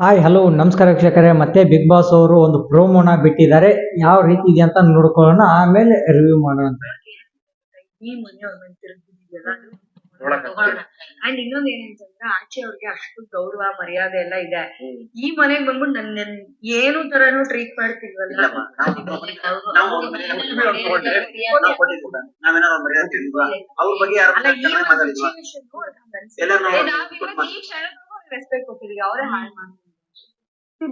Hi hello ನಮಸ್ಕಾರ ವೀಕ್ಷಕರೇ. ಮತ್ತೆ ಬಿಗ್ ಬಾಸ್ ಅವರು ಒಂದು ಪ್ರೋಮೋನ ಬಿಟ್ಟಿದ್ದಾರೆ. ಯಾವ ರೀತಿ ಇದೆ ಅಂತ ನೋಡ್ಕೊಳ್ಳೋಣ. ಆಮೇಲೆ ರಿವ್ಯೂ ಮಾಡೋಣ ಅಂಡ್ ಇನ್ನೊಂದ್ ಏನಂತಂದ್ರೆ ಆಚೆ ಅವ್ರಿಗೆ ಅಷ್ಟು ಗೌರವ ಮರ್ಯಾದೆ ಎಲ್ಲ ಇದೆ. ಈ ಮನೆಗ್ ಬಂದ್ಬಿಟ್ಟು ನನ್ ನನ್ ಏನು ತರನು ಟ್ರೀಟ್ ಮಾಡ್ತಿಲ್ವಲ್ಲ? ರೆಸ್ಪೆಕ್ಟ್ ಕೊಟ್ಟಿದೀವಿ. ಅವರೇ ಹಾಳು ಮಾಡ್ತಾರೆ.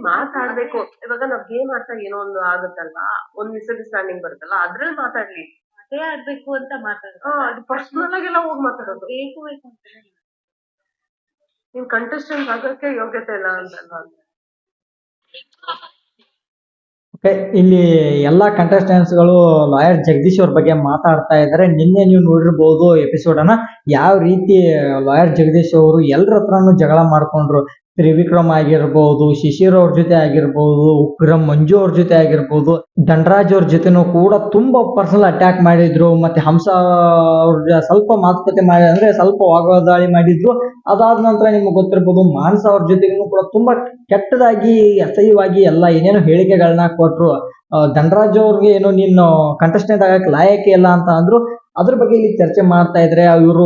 ಮಾತಾಡ್ಬೇಕು. ಇವಾಗ ನಾವ್ ಗೇಮ್ ಆಡ್ತಾ ಏನೋ ಒಂದು ಆಗುತ್ತಲ್ವಾ? ಒಂದ್ ಮಿಸ್ಅಂಡರ್ಸ್ಟ್ಯಾಂಡಿಂಗ್ ಬರುತ್ತಲ್ಲ ಅದ್ರಲ್ಲಿ ಮಾತಾಡ್ಲಿ. ಅದೇ ಆಡ್ಬೇಕು ಅಂತ ಹಾ, ಮಾತಾಡ್ತಾರೆ ಅದು ಪರ್ಸನಲ್ ಆಗೆಲ್ಲ ಹೋಗಿ ಮಾತಾಡೋದು. ಬೇಕು ಬೇಕು ಅಂತ ನೀನ್ ಕಂಟೆಸ್ಟೆಂಟ್ ಆಗಕ್ಕೆ ಯೋಗ್ಯತೆ ಇಲ್ಲ ಅಂತಲ್ವಾ ಓಕೆ ಇಲ್ಲಿ ಎಲ್ಲ ಕಂಟೆಸ್ಟೆಂಟ್ಸ್ಗಳು ಲಾಯರ್ ಜಗದೀಶ್ ಅವ್ರ ಬಗ್ಗೆ ಮಾತಾಡ್ತಾ ಇದ್ದಾರೆ ನಿನ್ನೆ ನೀವು ನೋಡಿರ್ಬೋದು ಎಪಿಸೋಡ್ ಅನ್ನ. ಯಾವ ರೀತಿ ಲಾಯರ್ ಜಗದೀಶ್ ಅವರು ಎಲ್ಲರ ಹತ್ರನು ಜಗಳ ಮಾಡ್ಕೊಂಡ್ರು? ತ್ರಿವಿಕ್ರಮ್ ಆಗಿರ್ಬೋದು ಶಿಶಿರ್ ಅವ್ರ ಜೊತೆ ಆಗಿರ್ಬೋದು ಉಗ್ರಂ ಮಂಜು ಅವ್ರ ಜೊತೆ ಆಗಿರ್ಬೋದು ಧನರಾಜ್ ಅವ್ರ ಜೊತೆನೂ ಕೂಡ ತುಂಬಾ ಪರ್ಸನಲ್ ಅಟ್ಯಾಕ್ ಮಾಡಿದ್ರು. ಮತ್ತೆ ಹಂಸ ಅವ್ರ ಸ್ವಲ್ಪ ಮಾತುಕತೆ ಮಾಡಿ ಅಂದ್ರೆ ಸ್ವಲ್ಪ ವಾಗ್ವಾದಾಳಿ ಮಾಡಿದ್ರು. ಅದಾದ ನಂತರ ನಿಮ್ಗೆ ಗೊತ್ತಿರ್ಬೋದು, ಮಾನಸ ಅವ್ರ ಜೊತೆಗೂ ಕೂಡ ತುಂಬಾ ಕೆಟ್ಟದಾಗಿ, ಅಸಹ್ಯವಾಗಿ ಎಲ್ಲ ಏನೇನೋ ಹೇಳಿಕೆಗಳನ್ನ ಕೊಟ್ರು. ಧನರಾಜ್ ಅವ್ರಿಗೆ ಏನೋ ನೀನು ಕಂಟೆಸ್ಟೆಂಟ್ ಆಗಕ್ಕೆ ಲಾಯಕ್ಕೆ ಇಲ್ಲ ಅಂತ ಅಂದ್ರು. ಅದ್ರ ಬಗ್ಗೆ ಇಲ್ಲಿ ಚರ್ಚೆ ಮಾಡ್ತಾ ಇದ್ರೆ ಇವರು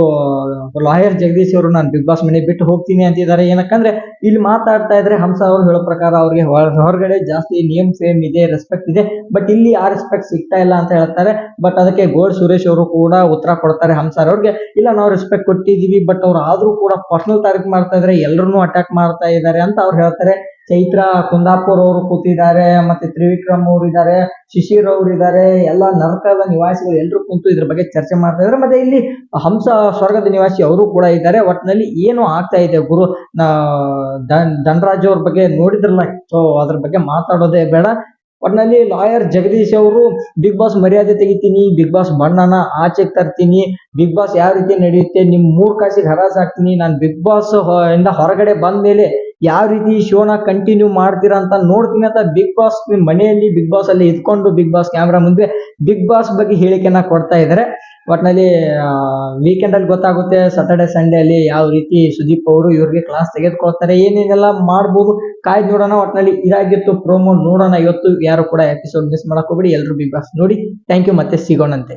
ಲಾಯರ್ ಜಗದೀಶ್ ಅವರು ನಾನು ಬಿಗ್ ಬಾಸ್ ಮನೆ ಬಿಟ್ಟು ಹೋಗ್ತೀನಿ ಅಂತಿದ್ದಾರೆ. ಏನಕ್ಕಂದ್ರೆ ಇಲ್ಲಿ ಮಾತಾಡ್ತಾ ಇದ್ರೆ ಹಂಸ ಅವರು ಹೇಳೋ ಪ್ರಕಾರ ಅವ್ರಿಗೆ ಹೊರ- ಹೊರಗಡೆ ಜಾಸ್ತಿ ನಿಯಮ ಸೇಮ್ ಇದೆ ರೆಸ್ಪೆಕ್ಟ್ ಇದೆ. ಬಟ್ ಇಲ್ಲಿ ಆ ರೆಸ್ಪೆಕ್ಟ್ ಸಿಗ್ತಾ ಇಲ್ಲ ಅಂತ ಹೇಳ್ತಾರೆ. ಬಟ್ ಅದಕ್ಕೆ ಗೋಲ್ಡ್ ಸುರೇಶ್ ಅವರು ಕೂಡ ಉತ್ತರ ಕೊಡ್ತಾರೆ ಹಂಸಾರ್ ಅವ್ರಿಗೆ. ಇಲ್ಲ, ನಾವು ರೆಸ್ಪೆಕ್ಟ್ ಕೊಟ್ಟಿದೀವಿ ಬಟ್ ಅವ್ರು ಆದ್ರೂ ಕೂಡ ಪರ್ಸನಲ್ ಟಾರ್ಗೆಟ್ ಮಾಡ್ತಾ ಇದ್ರೆ ಎಲ್ಲರನ್ನೂ ಅಟ್ಯಾಕ್ ಮಾಡ್ತಾ ಇದ್ದಾರೆ ಅಂತ ಅವ್ರು ಹೇಳ್ತಾರೆ. ಚೈತ್ರ ಕುಂದಾಪುರ್ ಅವರು ಕೂತಿದ್ದಾರೆ, ಮತ್ತೆ ತ್ರಿವಿಕ್ರಮ್ ಅವರು ಇದ್ದಾರೆ, ಶಿಶಿರ್ ಅವರು ಇದ್ದಾರೆ, ಎಲ್ಲ ನರಕದ ನಿವಾಸಿಗಳು ಎಲ್ಲರೂ ಕುಂತು ಇದ್ರ ಬಗ್ಗೆ ಚರ್ಚೆ ಮಾಡ್ತಾ ಇದ್ದಾರೆ. ಮತ್ತೆ ಇಲ್ಲಿ ಹಂಸ ಸ್ವರ್ಗದ ನಿವಾಸಿ ಅವರು ಕೂಡ ಇದ್ದಾರೆ. ಒಟ್ಟಿನಲ್ಲಿ ಏನು ಆಗ್ತಾ ಇದೆ ಗುರು? ಧನರಾಜ್ ಅವ್ರ ಬಗ್ಗೆ ನೋಡಿದ್ರಲ್ಲ, ಸೊ ಅದ್ರ ಬಗ್ಗೆ ಮಾತಾಡೋದೇ ಬೇಡ. ಒಟ್ಟಿನಲ್ಲಿ ಲಾಯರ್ ಜಗದೀಶ್ ಅವರು, ಬಿಗ್ ಬಾಸ್ ಮರ್ಯಾದೆ ತೆಗಿತೀನಿ, ಬಿಗ್ ಬಾಸ್ ಬಣ್ಣನ ಆಚೆಗೆ ತರ್ತೀನಿ, ಬಿಗ್ ಬಾಸ್ ಯಾವ ರೀತಿ ನಡೆಯುತ್ತೆ, ನಿಮ್ ಮೂರ್ ಕಾಸಿಗೆ ಹರಾಸ್ ಹಾಕ್ತೀನಿ ನಾನು ಬಿಗ್ ಬಾಸ್ ಇಂದ ಹೊರಗಡೆ ಬಂದ ಮೇಲೆ ಯಾವ ರೀತಿ ಶೋನ ಕಂಟಿನ್ಯೂ ಮಾಡ್ತೀರಾ ಅಂತ ನೋಡ್ತೀನಿ ಅಂತ ಬಿಗ್ ಬಾಸ್ ಮನೆಯಲ್ಲಿ ಬಿಗ್ ಬಾಸ್ ಅಲ್ಲಿ ಇದ್ಕೊಂಡು ಬಿಗ್ ಬಾಸ್ ಕ್ಯಾಮ್ರಾ ಮುಂದೆ ಬಿಗ್ ಬಾಸ್ ಬಗ್ಗೆ ಹೇಳಿಕೆನ ಕೊಡ್ತಾ ಇದ್ದಾರೆ. ಒಟ್ನಲ್ಲಿ ವೀಕೆಂಡ್ ಅಲ್ಲಿ ಗೊತ್ತಾಗುತ್ತೆ ಸಾಟರ್ಡೆ ಸಂಡೇ ಅಲ್ಲಿ ಯಾವ ರೀತಿ ಸುದೀಪ್ ಅವರು ಇವ್ರಿಗೆ ಕ್ಲಾಸ್ ತೆಗೆದುಕೊಳ್ತಾರೆ, ಏನೇನೆಲ್ಲ ಮಾಡ್ಬೋದು, ಕಾಯ್ದು ನೋಡೋಣ. ಒಟ್ನಲ್ಲಿ ಇದಾಗಿತ್ತು ಪ್ರೋಮೋ ನೋಡೋಣ. ಇವತ್ತು ಯಾರು ಕೂಡ ಎಪಿಸೋಡ್ ಮಿಸ್ ಮಾಡಕ್ ಹೋಗ್ಬಿಡಿ. ಎಲ್ಲರೂ ಬಿಗ್ ಬಾಸ್ ನೋಡಿ. ಥ್ಯಾಂಕ್ ಯು ಮತ್ತೆ ಸಿಗೋಣಂತೆ.